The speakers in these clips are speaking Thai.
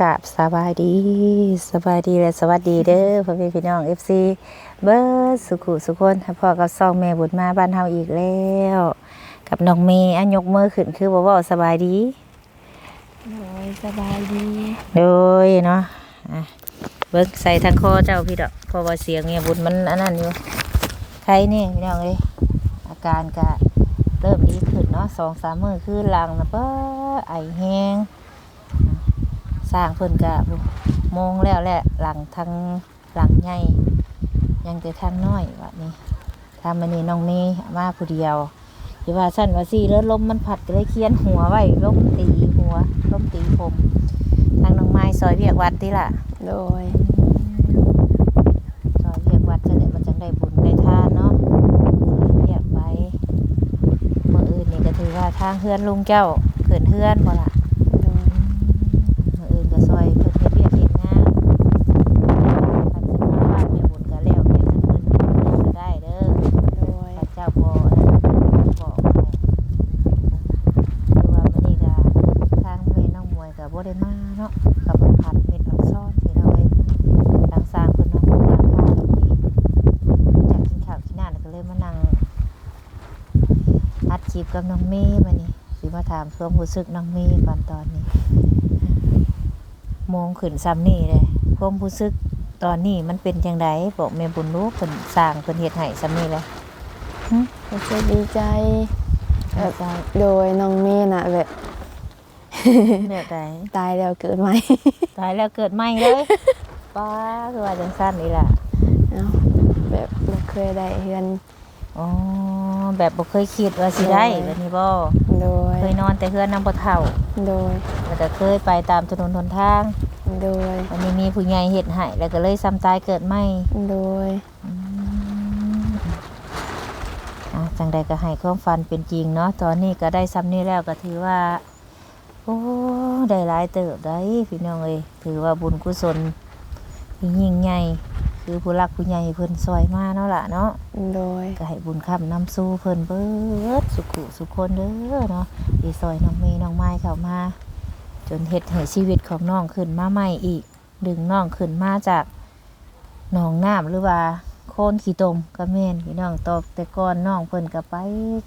กับสบายดีสบายดีและสวัสดีเด้อพ่อแม่พี่น้อง FC เบิร์ดสุขุสุคนถ้าพ่อกับซองแม่บุญมาบ้านเฮาอีกแล้ว กับน้องเมย์อันยกมือขึ้นคือบ่เว้าสบายดีโอ้ยสบายดี โดยเนาะอะเบิกใส่ทางคอเจ้าพี่ดอกเพราะว่าเสียงเนี่ยบุญมันอันนั้นอยู่ใครนี่พี่น้องเอ้ยอาการก็เริ่มดีขึ้นเนาะสองสามมื้อคือหลังนะเป้อไอแห้ง สร้างเพิ่นก็โมงแล้วแหละหลังทางหลังใหญ่ยังแต่ทางน้อยว่านี่ทำมันนี่น้องเมย์มาผู้เดียวที่ว่าสั้นว่าสี่แล้วลมมันพัดก็เลยเคียนหัวไว้ลมตีหัวลมตีผมทางน้องไม้ซอยเวียกวัดติล่ะ โดยซอยเวียกวัดจะได้มันจังได้บุญได้ทานเนาะเวียกไปเมื่ออื่นนี่ก็ถือว่าทางเฮือนลุงเจ้าเกินเฮือนบ่ล่ะ โดย เมื่ออื่นก็ ซอยเพิ่นเฮ็ดเวียกเฮ็ดงานคันสิมาบ้านแม่บุญก็แล้วเวียกทั้งเพิ่นเพิ่นก็ได้เด้อโดยพระเจ้าบ่นั่นบอกให้คือว่ามื้อนี้ก็ทางแม่น้องมวยก็บ่ได้มาเนาะกับผัดเม็ดอักซ้อนพี่น้องเอ้ยทางสร้างเพิ่นมาปลูกราคาอยู่ที่จากกินข้าวกินน้ำแล้วก็เลยมานั่ง อัดคลิปกับน้องเมย์มานี่สิมาถามความรู้สึกน้องเมย์ก่อนตอนนี้ โมงขึ้นซ้ำนี่เลยความรู้สึกตอนนี้มันเป็นจังไดบอกแม่บุญรู้เพิ่นสร้างเพิ่นเฮ็ดให้ซ้ำนี่เลยรู้สึกดีใจเออใจโดยน้องเมย์น่ะแบบแบบใดตายแล้วเกิดใหม่ตายแล้วเกิดใหม่เลยป้าคือว่าจังซั่นนี่ล่ะเนาะแบบบ่เคยได้เฮือนอ๋อ แบบบ่เคยคิดว่าสิได้แบบนี้บ่โดยเคยนอนแต่เฮือนนำบ่เฒ่าโดยแล้วก็เคยไปตามถนนหนทางโดยวันนี้มีผู้ใหญ่เห็ดให้แล้วก็เลยซ้ำตายเกิดใหม่โดยอะจังใดก็ให้ความฝันเป็นจริงเนาะตอนนี้ก็ได้ซ้ำนี้แล้วก็ถือว่าโอ้ได้หลายเติบได้พี่น้องเอ้ยถือว่าบุญกุศลที่ยิ่งใหญ่ คือผู้รักผู้ใหญ่เพิ่นซอยมาเนาะล่ะเนาะโดยก็ให้บุญคำนำสู้เพิ่นเบิดสุขุสุขคนเด้อเนาะดีซอยน้องเมย์น้องไม้เข้ามา จนเฮ็ดให้ชีวิตของน้องขึ้นมาใหม่อีก ดึงน้องขึ้นมาจากหนองน้ำหรือว่าโคนขี้ตมก็แม่นพี่น้องตอกแต่ก่อนน้องเพิ่นก็ไป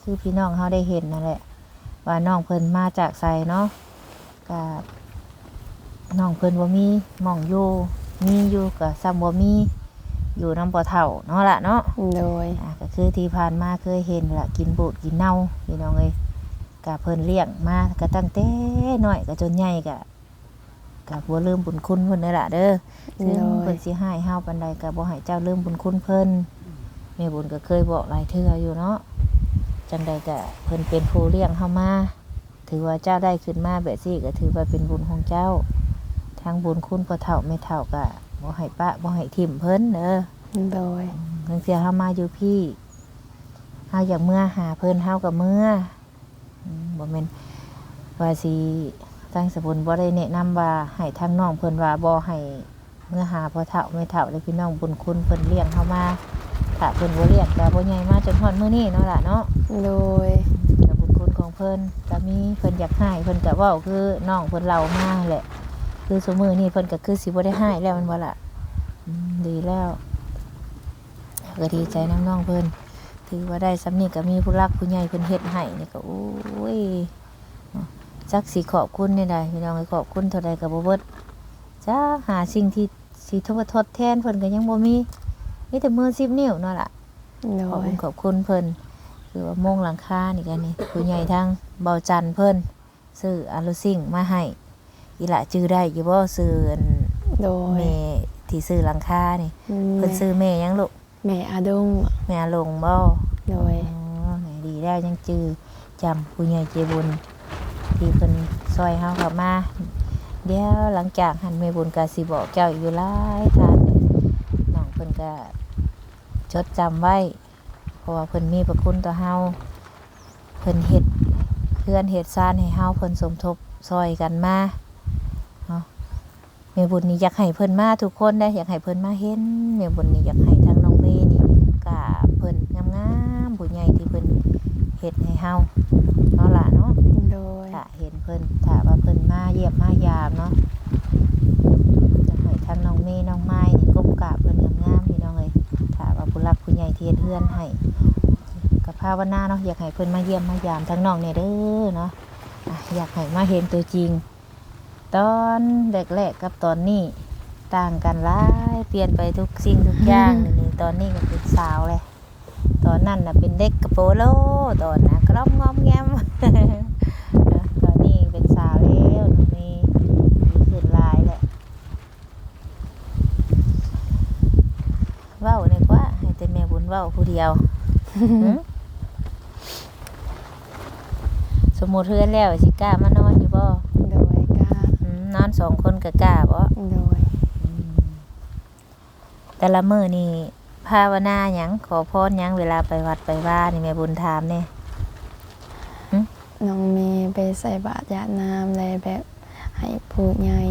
คือพี่น้องเฮาได้เห็นนั่นแหละ ว่าน้องเพิ่นมาจากไสเนาะก็น้องเพิ่นบ่มีหม่องอยู่มีอยู่ก็ซ้ำบ่มี อยู่นำบ่เฒ่าเนาะล่ะเนาะโดยอะก็คือที่ผ่านมาเคยเห็นละกินบูดกินเน่าพี่น้องเอ้ยกะเพิ่นเลี้ยงมาก็ตั้งแต่น้อยก็จนใหญ่กะกะบ่ลืมบุญคุณเพิ่นนี่ล่ะเด้อซึ่งโดยเพิ่นสิให้เฮาปานใดก็บ่ให้เจ้าลืมบุญคุณเพิ่นแม่บุญก็เคยบอกหลายเทื่ออยู่เนาะจังใดก็เพิ่นเป็นผู้เลี้ยงเฮามาถือว่าเจ้าได้ขึ้นมาแบบนี้ก็ถือว่าเป็นบุญของเจ้า ทางบุญคุณพ่อเฒ่าแม่เฒ่าก็ บ่ให้ปะบ่ให้ทิ่มเพิ่นเด้อโดยบางเสียเฮามาอยู่พี่เฮาอยากเมื่อหาเพิ่นเฮากับเมื่ออืมบ่แม่นว่าสิตั้งสบุนบ่ได้แนะนำว่าให้ทางน้องเพิ่นว่าบ่ให้เมื่อหาพ่อเฒ่าแม่เฒ่าเลยพี่น้องบุญคุณเพิ่นเลี้ยงเฮามาถ้าเพิ่นบ่เลี้ยงก็บ่ใหญ่มาจนฮอดมื้อนี้เนาะล่ะเนาะโดยก็บุญคุณของเพิ่นก็มีเพิ่นอยากให้เพิ่นก็เว้าคือน้องเพิ่นเล่ามาแหละ คือซุมื้อนี้เพิ่นก็คือสิบ่ได้ให้แล้วแมันบ่ล่ะอืมดีแล้วก็ดีใจน้องๆเพิ่นถือว่าได้สำนีก็มีผู้รักผู้ใหญ่เพิ่นเฮ็ดให้นี่ก็โอ้ยจักสิขอบคุณเนี่ยได้พี่น้องให้ขอบคุณเท่าใดก็บ่เบิดจ้าหาสิ่งที่สิทบทดแทนเพิ่นก็ยังบ่มีมีแต่มือ10นิ้วเนาะล่ะโดขอบยคุณขอบคุณเพิ่นคือว่าโมงหลังคานี่กันนี่ผู้ใหญ่ทางเบาจันทร์เพิ่นซื้ออารุซิ่งมาให้ อีหละจื้อได้อยู่บ่ซื้ออันโดยแม่ที่ซื้อหลังคานี่เพิ่นแม่ซื้อแม่หยังลูกแม่อาดงแม่ลงบ่โดยอ๋อแหมดีแล้วยังจือจำผู้ใหญ่ใจบุญที่เพิ่นซอยเฮาเข้ามาเดี๋ยวหลังจากหันแม่บุญก็สิบอกเจ้าอยู่หลายทานน้องเพิ่นก็จดจำไว้เพราะว่าเพิ่นมีพระคุณต่อเฮาเพิ่นเฮ็ดเพื่อนเฮ็ดซานให้เฮาเพิ่นสมทบซอยกันมาเนาะ เม่ยบุญนี่อยากให้เพิ่นมาทุกคนได้อยากให้เพิ่นมาเห็นเม่ยบุญนี่อยากให้ทางน้องเมย์นี่กะเพิ่นงามงามผู้ใหญ่ที่เพิ่นเฮ็ดให้เฮาเนาะล่ะเนาะโดยถ้าเห็นเพิ่นถ้าว่าเพิ่นมาเยี่ยมมายามเนาะอยากให้ทางน้องเมย์น้องไม้นี่ก้มกราบเพิ่นงามงามพี่น้องเอ้ยถ้าว่าผู้รักผู้ใหญ่เทียนเฮือนให้กับภาวนาเนาะอยากให้เพิ่นมาเยี่ยมมายามทางน้องเนี่ยเด้อเนาะอยากให้มาเห็นตัวจริง ตอนแรกๆกับตอนนี้ต่างกันหลายเปลี่ยนไปทุกสิ่งทุกอย่างนี่ตอนนี้ก็เป็นสาวเลยตอนนั้นน่ะเป็นเด็กกระโปโลตอนน่ะกล้อมงอมแงมนะตอนนี้เป็นสาวแล้วน้องเมย์ดีขึ้นหลายแหละเว้าเลยกว่าให้แต่แม่บุญเว้าผู้เดียวหึสมมุติเพื่อนแล้วสิกล้ามานอนอยู่บ่โดยกาอืม นอนสองคนก็กล้าบ่โดยแต่ละมื้อนี่ภาวนาหยังขอพรหยังเวลาไปวัดไปว่านี่แม่บุญถามเนี่ยน้องเมย์ไปใส่บาตรยาน้ำเลยแบบให้ผู้ใหญ่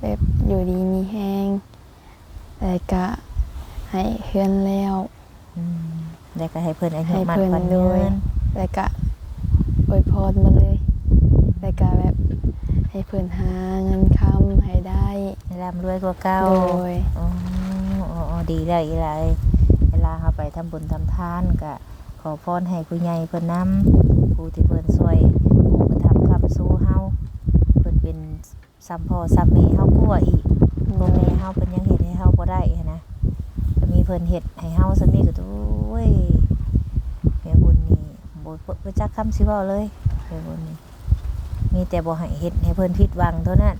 แบบอยู่ดีมีแห้งแล้วก็ให้เฮือนแล้วอืมแล้วก็ให้เพิ่นอายุให้มันเพิ่นขวัญด้ยืวยนแล้วก็อวยพรมาเลยแล้วก็แบบ ให้เพิ่นหาเงินคำให้ได้ให้ร่ำรวยกว่าเก่าโดยอ๋ออ๋ออ๋อดีแล้วอีหลายเวลาเฮาไปทำบุญทำทานก็ขอพรให้ผู้ใหญ่เพิ่นนำผู้ที่เพิ่นช่วยผู้กระทำคำสู้เฮาเพิ่นเป็นซ้ำพ่อซ้ำแม่เฮากลัวาอีกพ่อแม่เฮาเพิ่นยังเฮ็ดให้เฮาบ่ได้หั้นนะก็มีเพิ่นเฮ็ดให้เฮาซะมีก็โอ้ยแม่บุญนี่บ่บ่จักคำสิเว้าเลยแม่บุญนี่ มีแต่บ่ให้เฮ็ดให้เพิ่นผิดหวังเท่านั้น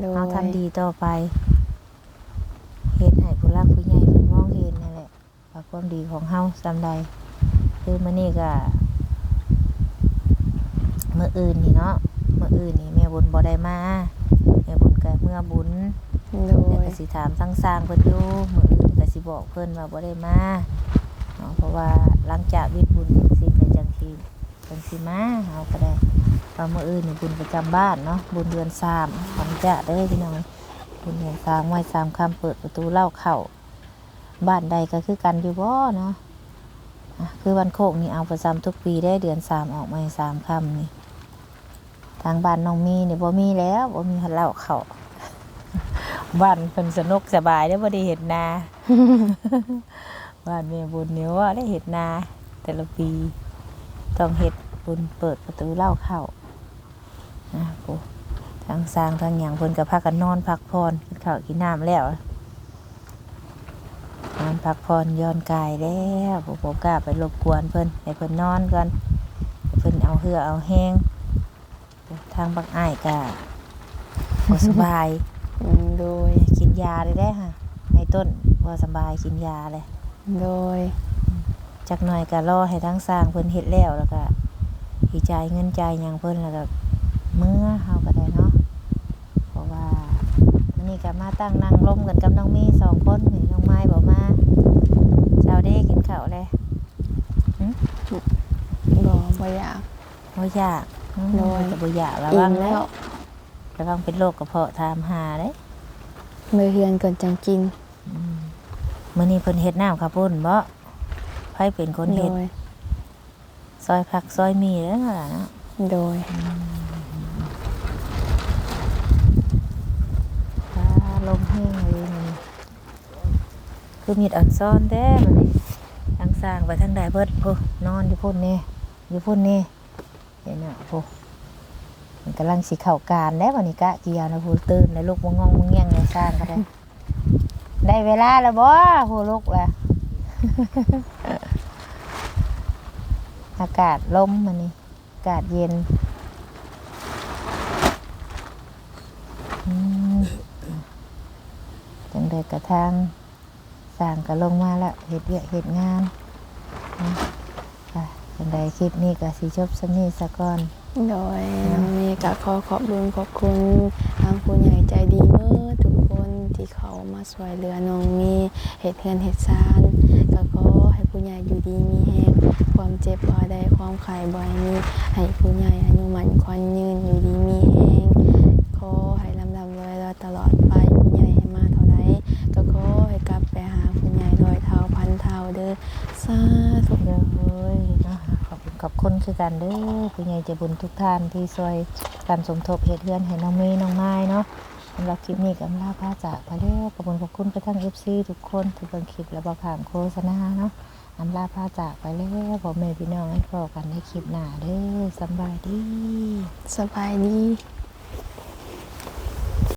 โดยเฮาทำดีต่อไปเฮ็ดให้ผู้รักผู้ใหญ่เพิ่นมองเห็นนั่นแหละว่าความดีของเฮาซำใดคือมื้อนี้ก็มื้ออื่นนี่เนาะมื้ออื่นนี่แม่บุญบ่ได้มาแม่บุญก็เมื่อบุญโดเดี๋ยวยก็สิถามทั้งสร้างเพิ่นอยู่มื้ออื่นก็สิบอกเพิ่นว่าบ่ได้มาเนาะเพราะว่าหลังจากวิทย์บุญสิ้นแล้วจังสิ จังสิมาเฮาก็ได้ว่ามื้ออื่นนี่บุญประจำบ้านเนาะบุญเดือนสามของจะเด้อพี่น้องบุญเดือนสามไหวสามคำเปิดประตูเล่าเข้าบ้านใดก็คือกันอยู่บ่เนาะะคือวันโคกนี่เอาประจำทุกปีได้เดือนสามออกมาให้สามคำนี่ทางบ้านน้องมีเนี่ยบ่มีแล้วบ่มีเล้าเข้าบ้านเพิ่นสนุกสบายได้บ่ได้เห็นนาบ้านแม่บุญเนี่ยว่าได้เห็นนาแต่ละปี ต้องเฮ็ดบุญเปิดประตูเล่าเข้านะปูทางสร้างทางหยังเพิ่นก็พากันนอนพักผ่อนกินข้าวกินน้ำแล้วนอนพักผ่อนย้อนกายแล้วบ่บ่กล้าไปรบกวนเพิ่นให้เพิ่นนอนก่อนให้เพิ่นเอาเหือเอาแห้งทางบักอ้ายก็บ่สบายอืมโดยกินยาเลยได้ค่ะในต้นพอสบายกินยาเลย โดย จักหน่อยก็รอให้ทั้งสร้างเพิ่นเฮ็ดแล้วแล้วก็สิจ่ายเงินจ่ายหยังเพิ่นแล้วก็เมื่อเฮาก็ได้เนาะเพราะว่าวันนี้ก็มาตั้งนั่งร่มกันกับน้องมีสองคนเห็นน้องไม้บอกมาเช้าเด้กินข้าวเลยบ่บ่อยากบ่อยากอืมโดยก็บ่อยากระอิ่วังมแล้แล้ววระวังเป็นโรคกระเพาะถามหาเด้มือเฮือนก่อนจังกินอืมมื้อนี้เพิ่นเฮ็ดน้ำข้าวปุ้นบ่ ไผเป็นคนโดเฮ็ดย ซอยผักซอยหมีแล้วนั่นล่ะเนาะโดย ฟ้าลมแห้งเลยมันคือมีดอ่อนซ่อนแท้มันนี่ทางสร้างไปทางใดเบิดโอ้นอนอยู่พุ่นนี่อยู่พุ่นนี่เห็นอะโอ้มันกำลังสิเข้าการแล้ววันนี้กะเกียวนะพูตื่นแล้วลูกมงงองมงเงี้ยงเลยสร้างก็ได้ ได้เวลาแล้วบ่โหลูกล่ะ อากาศลมมันนี่อากาศเย็นจังใดกระทางสร้างก็ลงมาแล้วเห็ดเวียกเห็ดงานจังใดคลิปนี้ก็สิจบสนี้ซะก่อนโดยน้องเมย์ก็ขอขอบคุณขอบคุณทางผู้ใหญ่ใจดีเมื่อทุกคนที่เขามาช่วยเหลือน้องเมย์เฮ็ดเฮือนเฮ็ดซานก็ขอ ผู้ใหญ่อยู่ดีมีแฮงความเจ็บบ่ได้ความไข้บ่ให้มีให้ผู้ใหญ่อายุมันควันยืนอยู่ดีมีแฮงขอให้ลำลำรวยๆตลอดไปผู้ใหญ่ให้มาเท่าใดก็ขอให้กลับไปหาผู้ใหญ่รอยเท่าพันเท่าเด้อสาธุเด้อเฮ้ยเนาะขอบคุณขอบคุณคือกันเด้อผู้ใหญ่ใจบุญทุกท่านที่ช่วยการสมทบเหตุเฮือนให้น้องเมย์น้องไม้เนาะสำหรับคลิปนี้ก็ลาพาจากไปแล้วขอบคุณขอบคุณไปทั้ง FC ทุกคนที่เบิ่งคลิปและบ่ผ่านโฆษณาเนาะ อำลาพาจากไปแล้วพ่อแม่พี่น้องให้พอกันในคลิปหน้าเด้อสบายดีสบายดี